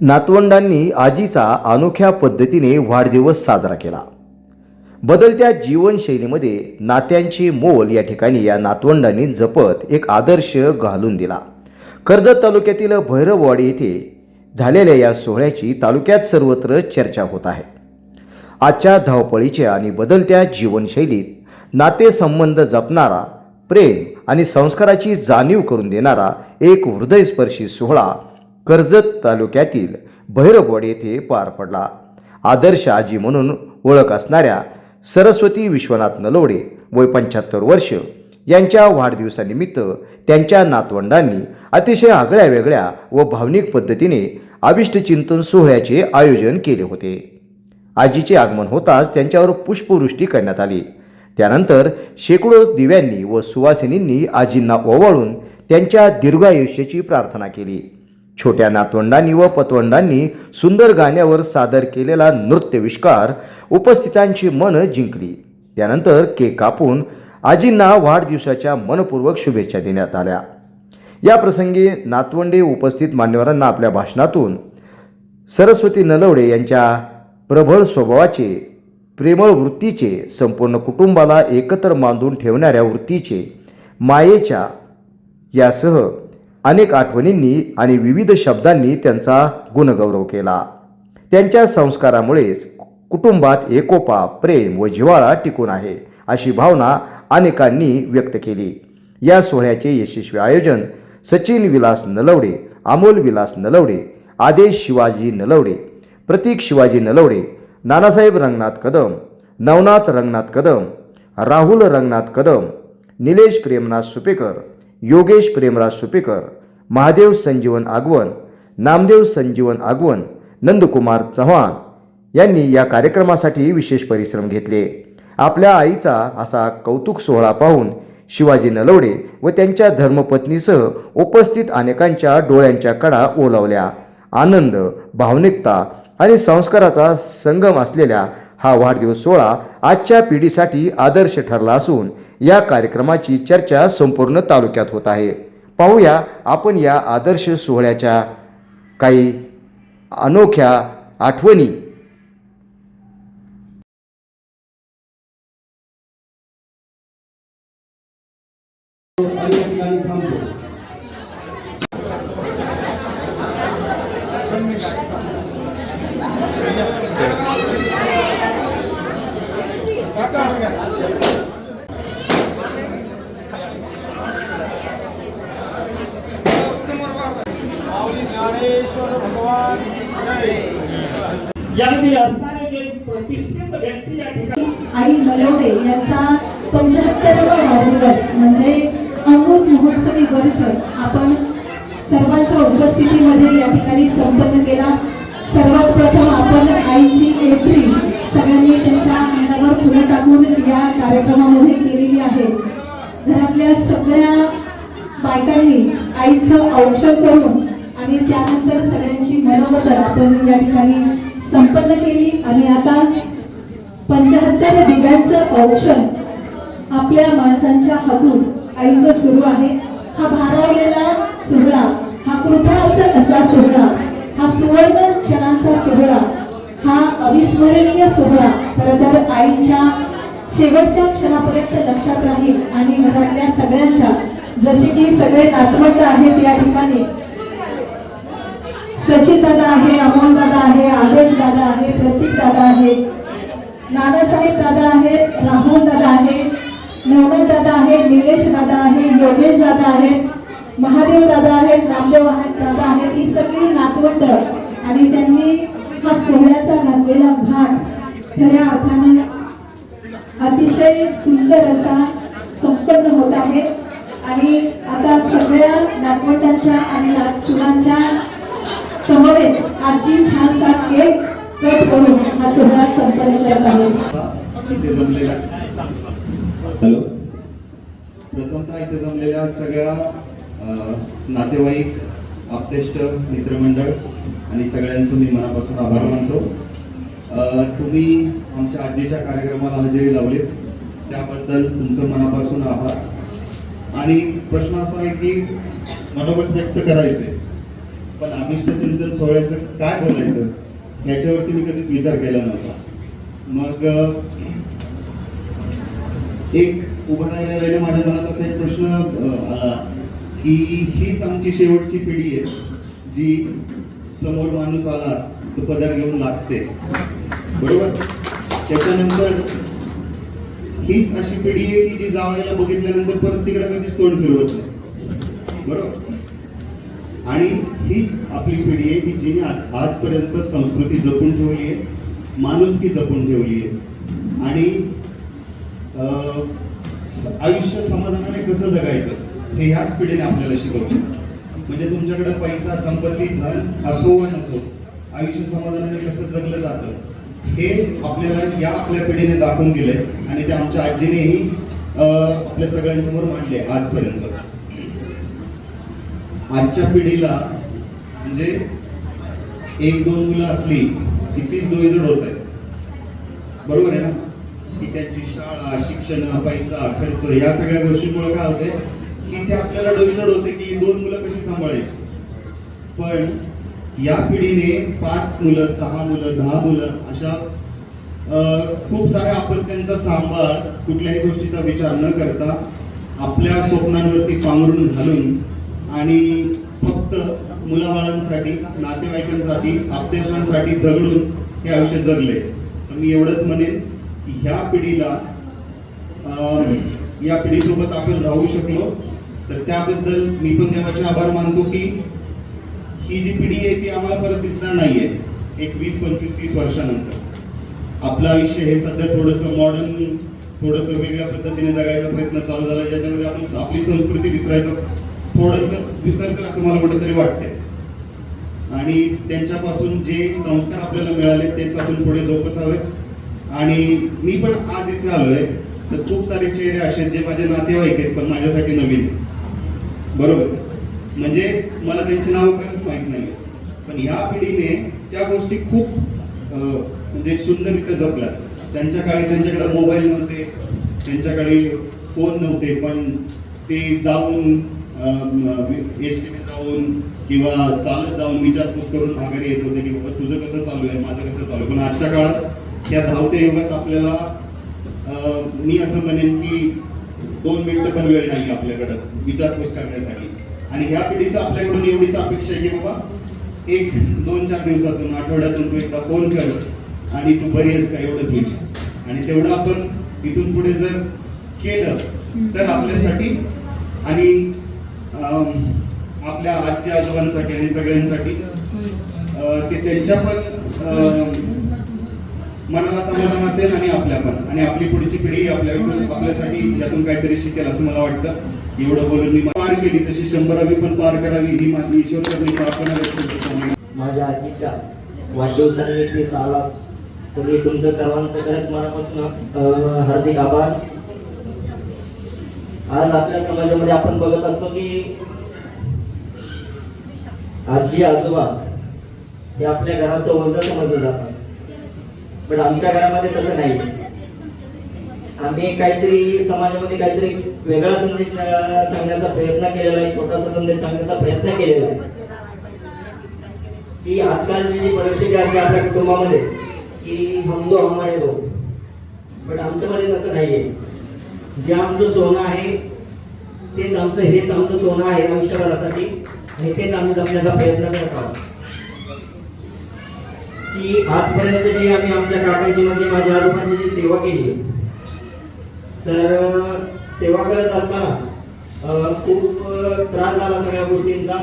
नातवंडांनी आजीचा अनोख्या पद्धतीने वाढदिवस साजरा केला. बदलत्या जीवनशैलीमध्ये नात्यांचे मोल या ठिकाणी या नातवंडांनी जपत एक आदर्श घालून दिला. कर्जत तालुक्यातील भैरववाडी येथे झालेल्या या सोहळ्याची तालुक्यात सर्वत्र चर्चा होत आहे. आजच्या धावपळीच्या आणि बदलत्या जीवनशैलीत नातेसंबंध जपणारा प्रेम आणि संस्काराची जाणीव करून देणारा एक हृदयस्पर्शी सोहळा कर्जत तालुक्यातील भैरवड येथे पार पडला. आदर्श आजी म्हणून ओळख असणाऱ्या सरस्वती विश्वनाथ नलवडे वय पंच्याहत्तर वर्ष यांच्या वाढदिवसानिमित्त त्यांच्या नातवंडांनी अतिशय आगळ्या वेगळ्या व भावनिक पद्धतीने अभिष्टचिंतन सोहळ्याचे आयोजन केले होते. आजीचे आगमन होताच त्यांच्यावर पुष्पवृष्टी करण्यात आली. त्यानंतर शेकडो दिव्यांनी व सुवासिनींनी आजींना ओवाळून त्यांच्या दीर्घायुष्याची प्रार्थना केली. छोट्या नातवंडांनी व पतवंडांनी सुंदर गाण्यावर सादर केलेला नृत्यविष्कार उपस्थितांची मन जिंकली. त्यानंतर केक कापून आजींना वाढदिवसाच्या मनपूर्वक शुभेच्छा देण्यात आल्या. या प्रसंगी नातवंडे उपस्थित मान्यवरांना आपल्या भाषणातून सरस्वती नलवडे यांच्या प्रबळ स्वभावाचे प्रेमळ वृत्तीचे संपूर्ण कुटुंबाला एकत्र बांधून ठेवणाऱ्या वृत्तीचे मायेच्या यासह अनेक आठवणींनी आणि विविध शब्दांनी त्यांचा गुणगौरव केला. त्यांच्या संस्कारामुळेच कुटुंबात एकोपा प्रेम व जिव्हाळा टिकून आहे अशी भावना अनेकांनी व्यक्त केली. या सोहळ्याचे यशस्वी आयोजन सचिन विलास नलवडे अमोल विलास नलवडे आदेश शिवाजी नलवडे प्रतीक शिवाजी नलवडे नानासाहेब रंगनाथ कदम नवनाथ रंगनाथ कदम राहुल रंगनाथ कदम निलेश प्रेमनाथ सुपेकर योगेश प्रेमराज सुपेकर महादेव संजीवन आगवण नामदेव संजीवन आगवण नंदकुमार चव्हाण यांनी या कार्यक्रमासाठी विशेष परिश्रम घेतले. आपल्या आईचा असा कौतुक सोहळा पाहून शिवाजी नलवडे व त्यांच्या धर्मपत्नीसह उपस्थित अनेकांच्या डोळ्यांच्या कडा ओलावल्या. आनंद भावनिकता आणि संस्काराचा संगम असलेल्या हा वाढदिवस सोहळा आजच्या पिढीसाठी आदर्श ठरला असून या कार्यक्रमाची चर्चा संपूर्ण तालुक्यात होत आहे. पाहूया आपण या आदर्श सोहळ्याच्या काही अनोख्या आठवणी. यामध्ये असणारे जे प्रतिष्ठित व्यक्ती या ठिकाणी आई मलोडे यांचा पंच्याहत्तरावा वाढदिवस म्हणजे अमृत महोत्सवी वर्ष आपण सर्वांच्या उपस्थितीमध्ये या ठिकाणी संपन्न केला. सर्वात प्रथम आपण आईची एप्रिल सगळ्यांनी त्यांच्या अंगावर फुलं टाकून या कार्यक्रमामध्ये केलेली आहे. घरातल्या सगळ्या बायकांनी आईचं औक्षण करून आणि त्यानंतर सगळ्यांची मनोगत आपण या ठिकाणी संपन्न केली आणि आता पंच्याहत्तर दिव्यांचं औक्षण आपल्या माणसांच्या हातून आईचं सुरू आहे. हा भारावलेला सोहळा हा कृपार्थ असा सोहळा हा सुवर्ण क्षणांचा सोहळा हा अविस्मरणीय सोहळा खरं तर आईच्या शेवटच्या क्षणापर्यंत लक्षात राहील आणि घरातल्या सगळ्यांच्या जसे की सगळे नातवंड आहेत या ठिकाणी सचिन दादा आहे अमोल दादा आहे आदेश दादा आहे प्रतीक दादा आहे. नानासाहेब दादा आहेत राहुल दादा आहे नवनाथ दादा आहे निलेश दादा आहे योगेश दादा आहेत महादेव दादा आहेत रामदेव आहेत दादा आहेत ही सगळी नातवंड आणि त्यांनी हा सोहळ्याचा घातलेला भाग खऱ्या अर्थाने अतिशय सुंदर असा संपन्न होत आहे. आणि आता सगळ्या नातवंडांच्या आणि नातसुरांच्या आजची छान छानसा केक कट करून हा सोहळा संपन्न करत आहे. हॅलो. प्रथमतः इथे जमलेल्या सगळ्या नातेवाईक आप्तेष्ट मित्रमंडळ आणि सगळ्यांचं मी मनापासून आभार मानतो. तुम्ही आमच्या आजीच्या कार्यक्रमाला हजेरी लावली त्याबद्दल तुमचं मनापासून आभार. आणि प्रश्न असा आहे की मनोगत व्यक्त करायचे. पण अभिष्ट चिंतन सोहळ्याचं काय बोलायचं याच्यावरती मी कधीच विचार केला नव्हता. मग एक उभं राहिल्या राहिल्या माझ्या मनात असा एक प्रश्न आला की हीच आमची शेवटची पिढी आहे जी समोर माणूस आला तो पदर घेऊन लाचते बरोबर? त्याच्यानंतर हीच अशी पिढी आहे की जी जावायला बघितल्यानंतर परत तिकडे कधीच तोंड फिरवत नाही. बरोबर? आणि हीच आपली पिढी आहे की जिने आजपर्यंत संस्कृती जपून ठेवली आहे माणुसकी जपून ठेवली आहे. आणि आयुष्य समाधानाने कसं जगायचं हे ह्याच पिढीने आपल्याला शिकवलं. म्हणजे तुमच्याकडे पैसा संपत्ती धन असो वा नसो आयुष्य समाधानाने कसं जगलं जातं हे आपल्याला या आपल्या पिढीने दाखवून दिलंय आणि ते आमच्या आजीनेही अं, आपल्या सगळ्यांसमोर मांडले आजपर्यंत. आजच्या पिढीला म्हणजे एक दोन मुलं असली की तीच डोईजड होत आहे बरोबर आहे ना? की त्यांची शाळा शिक्षण पैसा खर्च या सगळ्या गोष्टींमुळे काय होते की ते आपल्याला डोईजड होते की दोन मुलं कशी सांभाळायची? पण या पिढीने पाच मुलं सहा मुलं दहा मुलं अशा अं, खूप साऱ्या आपत्त्यांचा सांभाळ कुठल्याही गोष्टीचा विचार न करता आपल्या स्वप्नांवरती पांघरून घालून आणि फक्त मुलाबाळांसाठी नातेवाईकांसाठी आपदेशांसाठी झगडून हे आयुष्य जगले. तर मी एवढंच म्हणेन की ह्या पिढीला अं, या पिढीसोबत आपण राहू शकलो. तर त्याबद्दल मी पण देवाचे आभार मानतो की ही जी पिढी आहे ती आम्हाला परत दिसणार नाहीये. एक वीस पंचवीस तीस वर्षानंतर. आपलं आयुष्य हे सध्या थोडंसं मॉडर्न थोडंसं वेगळ्या पद्धतीने जगायचा प्रयत्न चालू झाला. ज्याच्यामध्ये आपण आपली संस्कृती विसरायचा. थोडंसं विसर्ग असं मला कुठेतरी वाटते आणि त्यांच्यापासून जे संस्कार आपल्याला मिळाले तेच आपण पुढे जोपासावेत. आणि मी पण आज इथे आलोय तर खूप सारे चेहरे असे आहेत जे माझे नातेवाईक आहेत पण माझ्यासाठी नवीन बरोबर? म्हणजे मला त्यांची नावं खरंच माहीत नाही पण ह्या पिढीने त्या गोष्टी खूप म्हणजे सुंदररित्या जपल्या. त्यांच्या काळी त्यांच्याकडे मोबाईल नव्हते त्यांच्याकडे फोन नव्हते पण ते जाऊन एस टीने जाऊन किंवा चालत जाऊन विचारपूस करून माघारी येत होते की बाबा तुझं कसं चालू आहे? माझं कसं चालू आहे? पण आजच्या काळात या धावत्या युगात आपल्याला मी असं म्हणेन की दोन मिनिटं पण वेळ नाही आपल्याकडं विचारपूस करण्यासाठी. आणि ह्या पिढीचं आपल्याकडून एवढीच अपेक्षा आहे की बाबा एक दोन चार दिवसातून आठवड्यातून तू एकदा फोन कर आणि तू बरी आहेस का एवढंच विचार. आणि तेवढं आपण इथून पुढे जर केलं तर आपल्यासाठी आणि आपल्या आजी आजोबांसाठी आणि सगळ्यांसाठी ते त्यांच्या पण मनाला समाधान असेल आणि आपल्या पण. आणि आपली पुढची पिढी आपल्या आपल्यासाठी यातून काहीतरी शिकेल असं मला वाटतं. एवढं बोलून मी पार केली. तशी शंभरावी पण पार करावी ही माझी ईश्वरचरणी प्रार्थना व्यक्त करतो माझ्या आजीच्या वाढदिवसानिमित्त आला. तर तुमच्या तुमचं सर्वांचं खरंच मनापासून हार्दिक आभार. आज आपल्या समाजामध्ये आपण बघत असतो की आजी आजोबा हे आपल्या घराचं ओझं समजलं जातं. पण आमच्या घरामध्ये तसं नाही. आम्ही काहीतरी समाजामध्ये काहीतरी वेगळा संदेश सांगण्याचा प्रयत्न केलेला आहे छोटासा संदेश सांगण्याचा प्रयत्न केलेला आहे. की आजकालची जी परिस्थिती आहे आपल्या कुटुंबामध्ये की हम दो हमारे दो. पण आमच्यामध्ये तसं नाही आहे जे आमचं सोनं आहे तेच आमचं हेच आमचं सोनं आहे आयुष्यभरासाठी आणि तेच आम्ही जपण्याचा प्रयत्न करत आहोत. की आजपर्यंत जी आम्ही आमच्या काकांची म्हणजे माझ्या आजोबांची जी सेवा केली तर सेवा करत असताना खूप त्रास झाला सगळ्या गोष्टींचा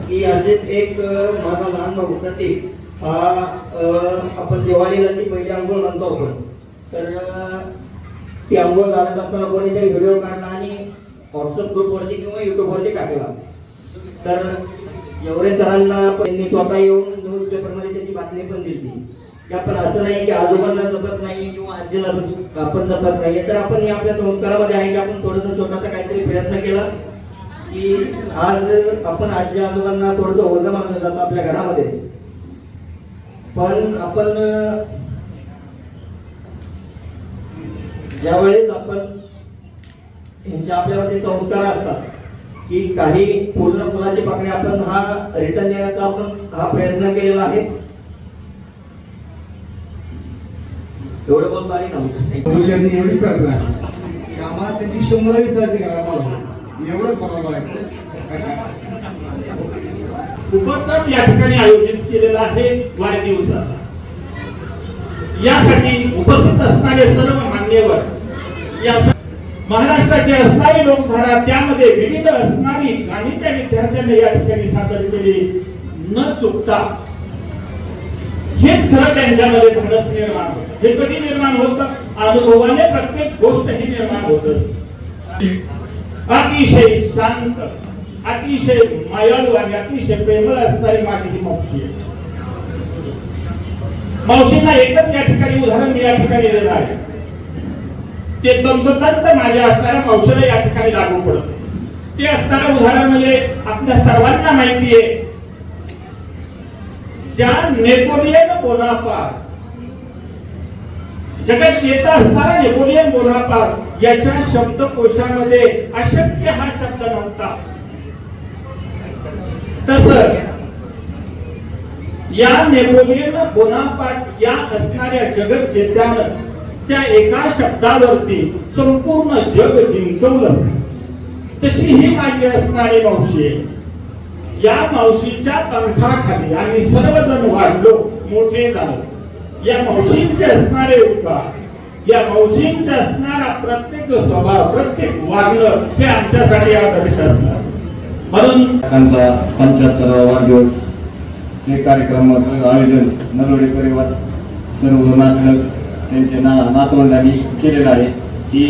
की असेच एक माझा लहान भाऊ प्रतीक हा आपण दिवाळीला जी पहिली आंघोळ म्हणतो आपण तर ती अंघोळ घालत असताना कोणीतरी व्हिडिओ काढला आणि व्हॉट्सअप ग्रुपवरती किंवा युट्यूबवरती टाकला. तर एवढे सरांना त्यांनी स्वतः येऊन न्यूज पेपरमध्ये त्याची बातमी पण दिली. की आपण असं नाही की आजोबांना जपत नाही किंवा आजीला आपण जपत नाही. तर आपण या आपल्या संस्कारामध्ये आहे की आपण थोडंसं छोटासा काहीतरी प्रयत्न केला की आज आपण आजी आजोबांना थोडंसं ओझं मानलं जातं आपल्या घरामध्ये. पण आपण ज्यावेळेस आपण यांचे आपल्यावरती संस्कार असतात की काही पूर्ण फुलाची पाकळी आपण हा रिटर्न देण्याचा आपण हा प्रयत्न केलेला आहे? एवढं बोलतो आणि एवढी प्रार्थना आम्हाला त्यांची उपक्रम या ठिकाणी आयोजित केलेला आहे वाढदिवसाचा. यासाठी उपस्थित असणारे सर्व मान्यवर या महाराष्ट्राची असणारी लोकधारा त्यामध्ये विविध असणारी गाणी त्या विद्यार्थ्यांनी या ठिकाणी सादर केली. न चुकता. हेच खरं त्यांच्यामध्ये धाडस निर्माण होत. हे कधी निर्माण होत? अनुभवाने प्रत्येक गोष्ट ही निर्माण होत. अतिशय शांत अतिशय मायाळू आणि अतिशय प्रेमळ असणारी माझी ही मावशी आहे. मावशींना एकच या ठिकाणी उदाहरण मी या ठिकाणी देणार आहे. ते तंतोतंत माझ्या असणाऱ्या मावशीला या ठिकाणी लागू पडत. ते असणारं उदाहरण म्हणजे आपल्या सर्वांना माहिती आहे ज्या नेपोलियन बोनापार्ट जगात नेता असणारा नेपोलियन बोनापार्ट याच्या शब्दकोशामध्ये अशक्य हा शब्द नव्हता. तसंच या नेपोलियन बोनापार्ट या असणाऱ्या जगत जेत्यानं त्या एका शब्दावरती संपूर्ण जग जिंकवलं. तशी ही माझी असणारी मावशी या मावशीच्या पंखाखाली आम्ही सर्वजण वाढलो मोठे झालो. या मावशींचे असणारे उपकार या मावशींचे असणारा प्रत्येक स्वभाव प्रत्येक वागणं हे आमच्यासाठी आदर्श असणार. म्हणून काकांचा पंच्याहत्तरावा वाढदिवस जे कार्यक्रमाचं आयोजन नलोडी परिवार सर्व नातलग त्यांचे ना नातवंडांनी केलेलं आहे. ही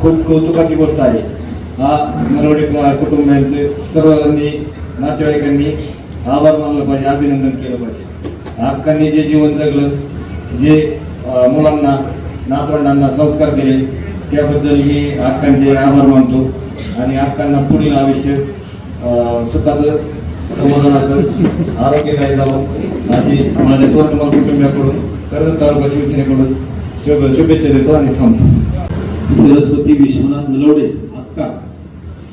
खूप कौतुकाची गोष्ट आहे. हा नलवडे कुटुंबियांचे सर्वांनी नातेवाईकांनी आभार मानलं पाहिजे अभिनंदन केलं पाहिजे. हक्कांनी जे जीवन जगलं जे मुलांना नातवंडांना संस्कार दिले त्याबद्दल मी हक्कांचे आभार मानतो. आणि हक्कांना पुढील आयुष्य सुखाचं समाधानाचं आरोग्यदायी जावं अशी माझ्या तोरणमाल कुटुंबियाकडून कर्जत तालुका शिवसेनेकडून शुभ शुभेच्छा देतो आणि थांबतो. सरस्वती विश्वनाथ नलवडे अक्का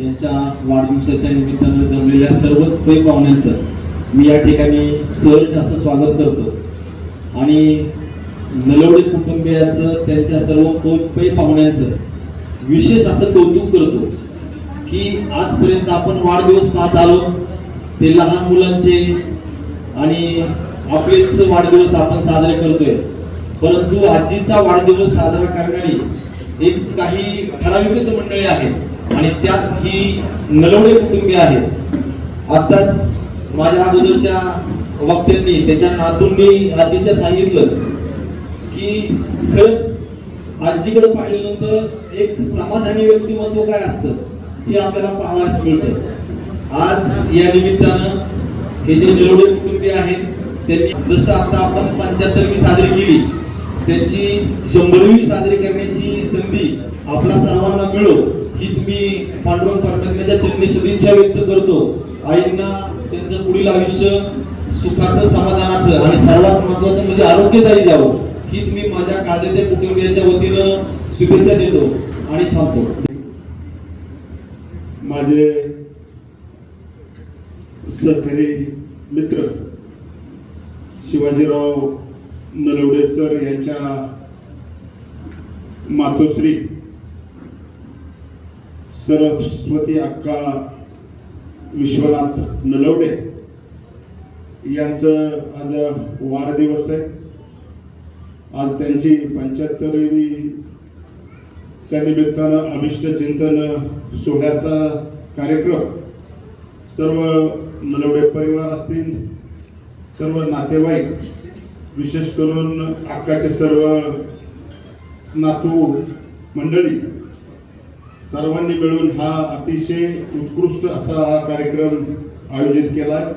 यांच्या वाढदिवसाच्या निमित्तानं जमलेल्या सर्वच पै पाहुण्यांचं मी या ठिकाणी सहज असं स्वागत करतो. आणि नलवडे कुटुंबियांचं त्यांच्या सर्व पै पाहुण्यांचं विशेष असं कौतुक करतो की आजपर्यंत आपण वाढदिवस पाहत आलो. ते लहान मुलांचे आणि आपलेच वाढदिवस आपण साजरे करतोय. परंतु आजीचा वाढदिवस साजरा करणारी एक काही ठराविकच मंडळी आहेत आणि त्यात ही नलवडे कुटुंबीय आहेत. आताच माझ्या अगोदरच्या वक्त्यांनी त्याच्या नातूंनी आजीच्या सांगितलं की खरंच आजीकडे पाहिल्यानंतर एक समाधानी व्यक्तिमत्व काय असतं हे आपल्याला पाहावयास मिळतं. आज या निमित्तानं हे जे निरोडे कुटुंबीय आहेत त्यांनी जसं आता आपण पंच्याहत्तरवी साजरी केली त्यांची शंभरवी साजरी करण्याची संधी आपल्या सर्वांना मिळो हीच मी पांडुरंग परमात्म्याच्या चरणी सदिच्छा व्यक्त करतो. आईंना त्यांचं पुढील आयुष्य सुखाचं समाधानाचं आणि सर्वात महत्वाचं म्हणजे आरोग्यदायी जावं हीच मी माझ्या कायद्याच्या कुटुंबियाच्या वतीनं शुभेच्छा देतो आणि थांबतो. माझे सहकारी मित्र शिवाजीराव नलवडे सर यांच्या मातोश्री सरस्वती अक्का विश्वनाथ नलवडे यांचं आज वाढदिवस आहे. आज त्यांची पंच्याहत्तरावी त्या निमित्तानं अभिष्ट चिंतन सोहळ्याचा कार्यक्रम सर्व नलवडे परिवार असतील सर्व नातेवाईक विशेष करून अक्काचे सर्व नातू मंडळी सर्वांनी मिळून हा अतिशय उत्कृष्ट असा हा कार्यक्रम आयोजित केला.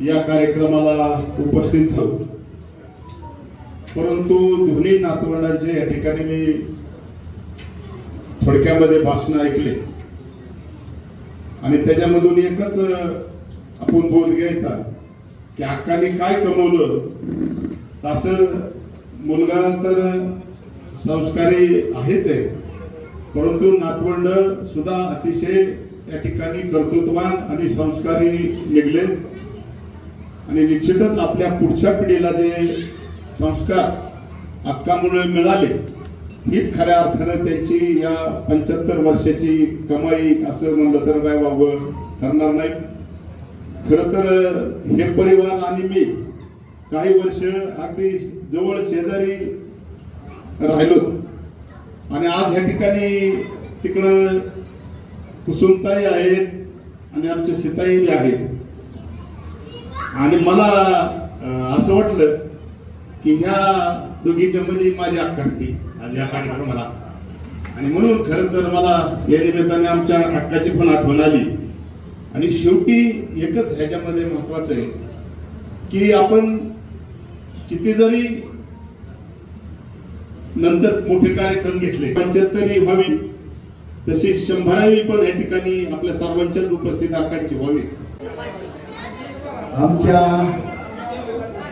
या कार्यक्रमाला उपस्थित झालो. परंतु दोन्ही नातवंडांचे या ठिकाणी मी थोडक्यामध्ये भाषण ऐकले. आणि त्याच्यामधून एकच आपण बोध घ्यायचा. की अक्काने काय कमवलं? असं मुलगा तर संस्कारी आहेच आहे. परंतु नातवंड सुद्धा अतिशय या ठिकाणी कर्तृत्वान आणि संस्कारी निघले. आणि निश्चितच आपल्या पुढच्या पिढीला जे संस्कार अक्कामुळे मिळाले हीच खऱ्या अर्थानं त्यांची या पंच्याहत्तर वर्षाची कमाई असं म्हणलं तर काय वावं ठरणार नाही. खरं तर हे परिवार आणि मी काही वर्ष अगदी जवळ शेजारी राहिलो. आणि आज ह्या ठिकाणी तिकडं कुसुमताई आहेत आणि आमचे सीताई आहेत. आणि मला असं वाटलं की ह्या दोघीच्या मध्ये माझी अक्का असती. आज या कार्यक्रमाला आणि म्हणून खरं तर मला या निमित्ताने आमच्या अक्काची पण आठवण आली. आणि शेवटी एकच ह्याच्यामध्ये महत्वाचं आहे की आपण किती जरी नंतर मोठे कार्यक्रम घेतले पंच्याहत्तरी व्हावी तशी शंभरावी पण या ठिकाणी आपल्या सर्वांच्याच उपस्थित आकांची व्हावी. आमच्या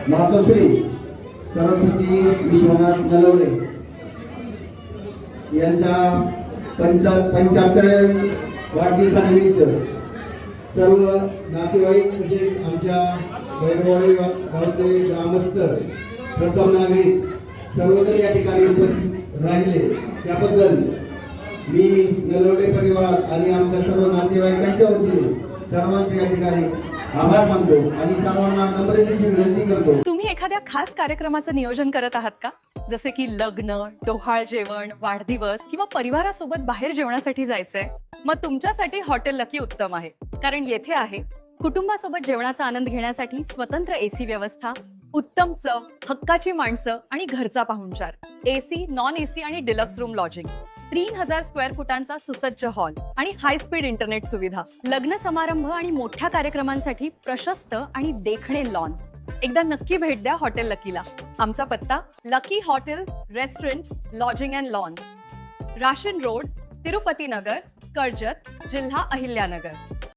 मातोश्री सरस्वती विश्वनाथ नलवडे यांच्या पंचा पंचाहत्तर वाढदिवसानिमित्त सर्व नातेवाईक तसेच आमच्या बैरवाडी गावचे ग्रामस्थ प्रथम नागरिक सर्वजण या ठिकाणी उपस्थित राहिले. त्याबद्दल मी नलवडे परिवार आणि आमच्या सर्व नातेवाईकांच्या वतीने सर्वांचे या ठिकाणी आभार मानतो आणि सर्वांना नम्रतेची विनंती करतो. तुम्ही एखाद्या खास कार्यक्रमाचं नियोजन करत आहात का? जसे की लग्न डोहाळ जेवण वाढदिवस किंवा परिवारासोबत बाहेर जेवणासाठी जायचंय. मग तुमच्यासाठी हॉटेल लकी उत्तम आहे. कारण येथे आहे कुटुंबासोबत जेवणाचा आनंद घेण्यासाठी स्वतंत्र एसी व्यवस्था उत्तम चव हक्काची माणसं आणि घरचा पाहुणचार. एसी नॉन एसी आणि डिलक्स रूम लॉजिंग. तीन हजार स्क्वेअर फुटांचा सुसज्ज हॉल आणि हाय स्पीड इंटरनेट सुविधा. लग्न समारंभ आणि मोठ्या कार्यक्रमांसाठी प्रशस्त आणि देखणे लॉन एकदा नक्की भेट द्या हॉटेल लकीला. आमचा पत्ता Lucky hotel restaurant lodging and lawns. Ration road Tirupati Nagar Karjat जिल्हा अहिल्यानगर.